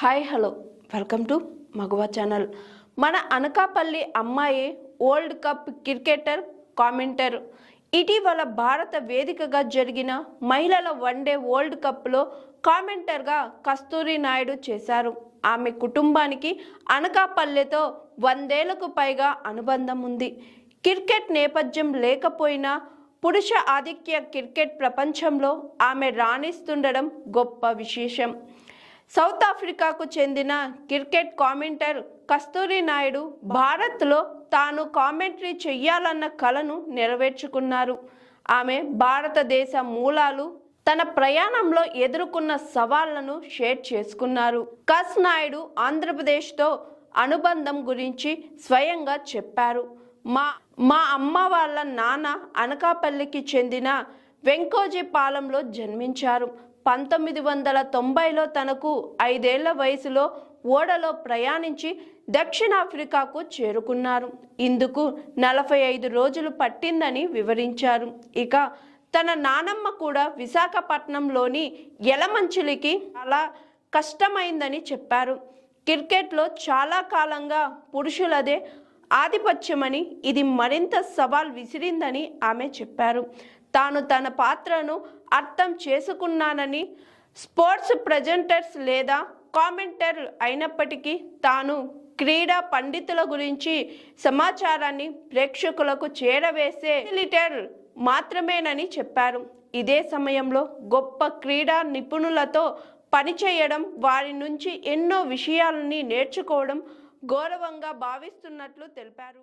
Hi hello welcome to మగవా channel మన అనకాపల్లి అమ్మాయి వరల్డ్ కప్ క్రికెటర్ కామెంటర్ ఇటీవల భారత వేదికగా జరిగిన మహిళల వన్డే వరల్డ్ కప్లో కామెంటర్గా కస్తూరి నాయుడు చేశారు. ఆమె కుటుంబానికి అనకాపల్లెతో వందేళ్ళకు పైగా అనుబంధం ఉంది. క్రికెట్ నేపథ్యం లేకపోయినా పురుష ఆధిక్య క్రికెట్ ప్రపంచంలో ఆమె రాణిస్తుండడం గొప్ప విశేషం. సౌత్ ఆఫ్రికాకు చెందిన క్రికెట్ కామెంటర్ కస్తూరి నాయుడు భారత్లో తాను కామెంటరీ చెయ్యాలన్న కలను నెరవేర్చుకున్నారు. ఆమె భారతదేశ మూలాలు తన ప్రయాణంలో ఎదుర్కొన్న సవాళ్ళను షేర్ చేసుకున్నారు. కస్ నాయుడు ఆంధ్రప్రదేశ్తో అనుబంధం గురించి స్వయంగా చెప్పారు. మా మా అమ్మ వాళ్ళ నాన్న అనకాపల్లికి చెందిన వెంకోజీపాలెంలో జన్మించారు. పంతొమ్మిది వందల తొంభైలో తనకు ఐదేళ్ళ వయసులో ఓడలో ప్రయాణించి దక్షిణాఫ్రికాకు చేరుకున్నారు. ఇందుకు నలభై ఐదు రోజులు పట్టిందని వివరించారు. ఇక తన నానమ్మ కూడా విశాఖపట్నంలోని యలమంచిలికి చాలా కష్టమైందని చెప్పారు. క్రికెట్లో చాలా కాలంగా పురుషులదే ఆధిపత్యమని ఇది మరింత సవాల్ విసిరిందని ఆమె చెప్పారు. తాను తన పాత్రను అర్థం చేసుకున్నానని స్పోర్ట్స్ ప్రజెంటర్స్ లేదా కామెంటర్ అయినప్పటికీ తాను క్రీడా పండితుల గురించి సమాచారాన్ని ప్రేక్షకులకు చేరవేసే లీటర్ మాత్రమేనని చెప్పారు. ఇదే సమయంలో గొప్ప క్రీడా నిపుణులతో పనిచేయడం వారి నుంచి ఎన్నో విషయాలని నేర్చుకోవడం గౌరవంగా భావిస్తున్నట్లు తెలిపారు.